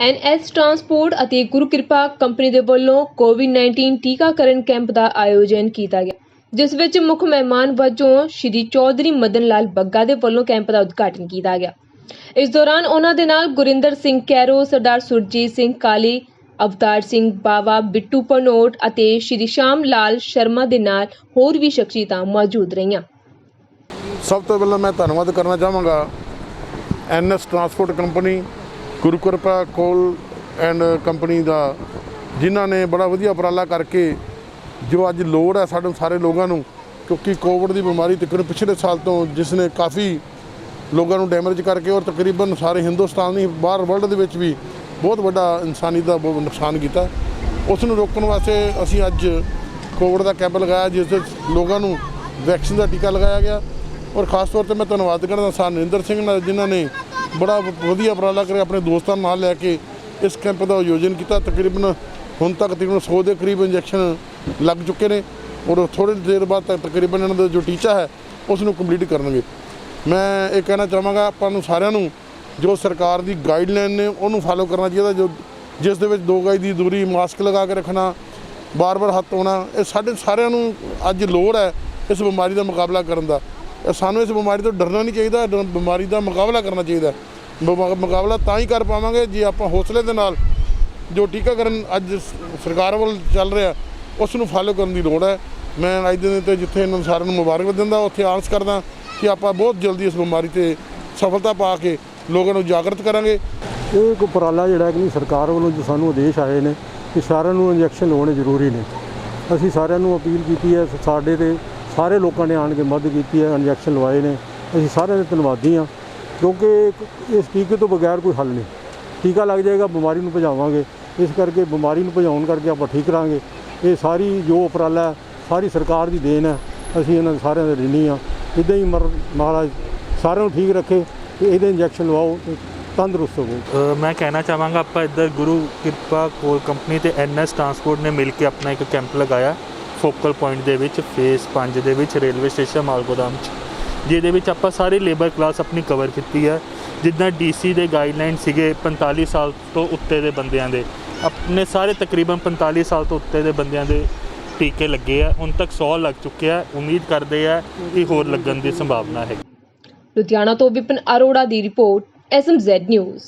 NS transport ਅਤੇ ਗੁਰੂ ਕਿਰਪਾ company ਦੇ ਵੱਲੋਂ ਕੋਵਿਡ-19 ਟੀਕਾਕਰਨ ਕੈਂਪ ਦਾ ਆਯੋਜਨ ਕੀਤਾ ਗਿਆ, ਜਿਸ ਵਿੱਚ ਮੁੱਖ ਮਹਿਮਾਨ ਵਜੋਂ ਸ਼੍ਰੀ ਚੌਧਰੀ ਮਦਨ ਲਾਲ ਬੱਗਾ ਦੇ ਵੱਲੋਂ ਕੈਂਪ ਦਾ ਉਦਘਾਟਨ ਕੀਤਾ ਗਿਆ। ਇਸ ਦੌਰਾਨ ਉਹਨਾਂ ਦੇ ਨਾਲ ਗੁਰਿੰਦਰ ਸਿੰਘ ਕੈਰੋ, ਸਰਦਾਰ ਸੁਰਜੀਤ ਸਿੰਘ ਕਾਲੀ, ਅਵਤਾਰ ਸਿੰਘ ਬਾਵਾ, ਬਿੱਟੂ ਪਨੋਟ ਅਤੇ ਸ਼੍ਰੀ ਸ਼ਾਮ ਲਾਲ ਸ਼ਰਮਾ ਦੇ ਨਾਲ ਹੋਰ ਵੀ ਸ਼ਖਸੀਅਤਾਂ ਮੌਜੂਦ ਰਹੀਆਂ। ਸਭ ਤੋਂ ਪਹਿਲਾਂ ਮੈਂ ਧੰਨਵਾਦ ਕਰਨਾ ਚਾਹਾਂਗਾ ਐਨਐਸ ਟਰਾਂਸਪੋਰਟ ਕੰਪਨੀ ਗੁਰੂ ਕੋਲ ਐਂਡ ਕੰਪਨੀ ਦਾ, ਜਿਨ੍ਹਾਂ ਨੇ ਬੜਾ ਵਧੀਆ ਉਪਰਾਲਾ ਕਰਕੇ ਜੋ ਅੱਜ ਲੋੜ ਹੈ ਸਾਡੇ ਸਾਰੇ ਲੋਕਾਂ ਨੂੰ, ਕਿਉਂਕਿ ਕੋਵਿਡ ਦੀ ਬਿਮਾਰੀ ਤਕਰੀਬਨ ਪਿਛਲੇ ਸਾਲ ਤੋਂ ਜਿਸ ਨੇ ਕਾਫੀ ਲੋਕਾਂ ਨੂੰ ਡੈਮੇਜ ਕਰਕੇ ਔਰ ਤਕਰੀਬਨ ਸਾਰੇ ਹਿੰਦੁਸਤਾਨ ਦੀ ਬਾਹਰ ਵਰਲਡ ਦੇ ਵਿੱਚ ਵੀ ਬਹੁਤ ਵੱਡਾ ਇਨਸਾਨੀ ਦਾ ਬਹੁਤ ਨੁਕਸਾਨ ਕੀਤਾ। ਉਸ ਨੂੰ ਰੋਕਣ ਵਾਸਤੇ ਅਸੀਂ ਅੱਜ ਕੋਵਿਡ ਦਾ ਕੈਂਪ ਲਗਾਇਆ, ਜਿਸ ਵਿੱਚ ਲੋਕਾਂ ਨੂੰ ਵੈਕਸੀਨ ਦਾ ਟੀਕਾ ਲਗਾਇਆ ਗਿਆ। ਔਰ ਖਾਸ ਤੌਰ ਤੇ ਮੈਂ ਧੰਨਵਾਦ ਕਰਦਾ ਸਰ ਨਰਿੰਦਰ ਸਿੰਘ ਨਾਲ, ਜਿਨ੍ਹਾਂ ਨੇ ਬੜਾ ਵਧੀਆ ਉਪਰਾਲਾ ਕਰਿਆ ਆਪਣੇ ਦੋਸਤਾਂ ਨਾਲ ਲੈ ਕੇ ਇਸ ਕੈਂਪ ਦਾ ਆਯੋਜਨ ਕੀਤਾ। ਤਕਰੀਬਨ ਹੁਣ ਤੱਕ ਤਕਰੀਬਨ 100 ਦੇ ਕਰੀਬ ਇੰਜੈਕਸ਼ਨ ਲੱਗ ਚੁੱਕੇ ਨੇ ਔਰ ਥੋੜੀ ਦੇਰ ਬਾਅਦ ਤੱਕ ਤਕਰੀਬਨ ਇਹਨਾਂ ਦਾ ਜੋ ਟੀਚਾ ਹੈ, ਉਸ ਨੂੰ ਕੰਪਲੀਟ ਕਰਨਗੇ। ਮੈਂ ਇਹ ਕਹਿਣਾ ਚਾਹਾਂਗਾ ਆਪਾਂ ਨੂੰ ਸਾਰਿਆਂ ਨੂੰ, ਜੋ ਸਰਕਾਰ ਦੀ ਗਾਈਡਲਾਈਨ ਨੇ, ਉਹਨੂੰ ਫਾਲੋ ਕਰਨਾ ਚਾਹੀਦਾ, ਜੋ ਜਿਸ ਦੇ ਵਿੱਚ ਦੋ ਗਜ ਦੀ ਦੂਰੀ ਮਾਸਕ ਲਗਾ ਕੇ ਰੱਖਣਾ, ਬਾਰ-ਬਾਰ ਹੱਥ ਧੋਣਾ, ਇਹ ਸਾਡੇ ਸਾਰਿਆਂ ਨੂੰ ਅੱਜ ਲੋੜ ਹੈ ਇਸ ਬਿਮਾਰੀ ਦਾ ਮੁਕਾਬਲਾ ਕਰਨ ਦਾ। ਸਾਨੂੰ ਇਸ ਬਿਮਾਰੀ ਤੋਂ ਡਰਨਾ ਨਹੀਂ ਚਾਹੀਦਾ ਡ- ਬਿਮਾਰੀ ਦਾ ਮੁਕਾਬਲਾ ਕਰਨਾ ਚਾਹੀਦਾ। ਮੁਕਾਬਲਾ ਤਾਂ ਹੀ ਕਰ ਪਾਵਾਂਗੇ ਜੇ ਆਪਾਂ ਹੌਸਲੇ ਦੇ ਨਾਲ ਜੋ ਟੀਕਾਕਰਨ ਅੱਜ ਸਰਕਾਰ ਵੱਲ ਚੱਲ ਰਿਹਾ ਉਸ ਨੂੰ ਫਾਲੋ ਕਰਨ ਦੀ ਲੋੜ ਹੈ। ਮੈਂ ਅੱਜ ਦੇ ਦਿਨ ਤੇ ਜਿੱਥੇ ਇਹਨਾਂ ਨੂੰ ਸਾਰਿਆਂ ਨੂੰ ਮੁਬਾਰਕ ਦਿੰਦਾ, ਉੱਥੇ ਆਸ ਕਰਦਾ ਕਿ ਆਪਾਂ ਬਹੁਤ ਜਲਦੀ ਇਸ ਬਿਮਾਰੀ ਤੇ ਸਫਲਤਾ ਪਾ ਕੇ ਲੋਕਾਂ ਨੂੰ ਜਾਗਰਤ ਕਰਾਂਗੇ। ਇਹ ਇੱਕ ਉਪਰਾਲਾ ਜਿਹੜਾ ਕਿ ਸਰਕਾਰ ਵੱਲੋਂ ਜੋ ਸਾਨੂੰ ਆਦੇਸ਼ ਆਏ ਨੇ ਕਿ ਸਾਰਿਆਂ ਨੂੰ ਇੰਜੈਕਸ਼ਨ ਲਵਾਉਣੇ ਜ਼ਰੂਰੀ ਨੇ। ਅਸੀਂ ਸਾਰਿਆਂ ਨੂੰ ਅਪੀਲ ਕੀਤੀ ਹੈ, ਸਾਡੇ ਤੇ ਸਾਰੇ ਲੋਕਾਂ ਨੇ ਆਣ ਕੇ ਮਦਦ ਕੀਤੀ ਹੈ, ਇੰਜੈਕਸ਼ਨ ਲਵਾਏ ਨੇ। ਅਸੀਂ ਸਾਰਿਆਂ ਦੇ ਧੰਨਵਾਦੀ ਹਾਂ। ਕਿਉਂਕਿ ਇਸ ਟੀਕੇ ਤੋਂ ਬਗੈਰ ਕੋਈ ਹੱਲ ਨਹੀਂ। ਟੀਕਾ ਲੱਗ ਜਾਏਗਾ, ਬਿਮਾਰੀ ਨੂੰ ਭਜਾਵਾਂਗੇ। ਇਸ ਕਰਕੇ ਬਿਮਾਰੀ ਨੂੰ ਭਜਾਉਣ ਕਰਕੇ ਆਪਾਂ ਠੀਕ ਕਰਾਂਗੇ। ਇਹ ਸਾਰੀ ਜੋ ਉਪਰਾਲਾ, ਸਾਰੀ ਸਰਕਾਰ ਦੀ ਦੇਣ ਹੈ, ਅਸੀਂ ਇਹਨਾਂ ਦੇ ਸਾਰਿਆਂ ਦੇ ਰਿਣੀ ਹਾਂ। ਇੱਦਾਂ ਹੀ ਮਰ, ਮਹਾਰਾਜ ਸਾਰਿਆਂ ਨੂੰ ਠੀਕ ਰੱਖੇ ਤੇ ਇਹਦੇ ਇੰਜੈਕਸ਼ਨ ਲਵਾਓ ਤੇ ਤੰਦਰੁਸਤ ਹੋਵੋ। ਮੈਂ ਕਹਿਣਾ ਚਾਹਾਂਗਾ, ਆਪਾਂ ਇੱਧਰ ਗੁਰੂ ਕਿਰਪਾ ਕੋਲ ਕੰਪਨੀ ਤੇ ਐਨਐਸ ਟਰਾਂਸਪੋਰਟ ਨੇ ਮਿਲ ਕੇ ਆਪਣਾ ਇੱਕ ਕੈਂਪ ਲਗਾਇਆ, ਫੋਕਲ ਪੁਆਇੰਟ ਦੇ ਵਿੱਚ, ਫੇਸ 5 ਦੇ ਵਿੱਚ, ਰੇਲਵੇ ਸਟੇਸ਼ਨ ਮਾਲਗੋਦਾਮ 'ਚ। ਜਿਹਦੇ ਵਿੱਚ ਆਪਾਂ ਸਾਰੇ ਲੇਬਰ ਕਲਾਸ ਆਪਣੀ ਕਵਰ ਕੀਤੀ ਹੈ। ਜਿੱਦਾਂ ਡੀਸੀ ਦੇ ਗਾਈਡਲਾਈਨ ਸੀਗੇ 45 ਸਾਲ ਤੋਂ ਉੱਤੇ ਦੇ ਬੰਦਿਆਂ ਦੇ। ਆਪਣੇ ਸਾਰੇ ਤਕਰੀਬਨ 45 ਸਾਲ ਤੋਂ ਉੱਤੇ ਦੇ ਬੰਦਿਆਂ ਦੇ ਟੀਕੇ ਲੱਗੇ ਆ। ਹੁਣ ਤੱਕ 100 ਲੱਗ ਚੁੱਕੇ ਆ। ਉਮੀਦ ਕਰਦੇ ਆ ਕਿ ਹੋਰ ਲੱਗਣ ਦੀ ਸੰਭਾਵਨਾ ਹੈ। ਲੁਧਿਆਣਾ ਤੋਂ ਵਿਪਨ ਅਰੋੜਾ ਦੀ ਰਿਪੋਰਟ ਐਸਐਮਜ਼ੈਡ ਨਿਊਜ਼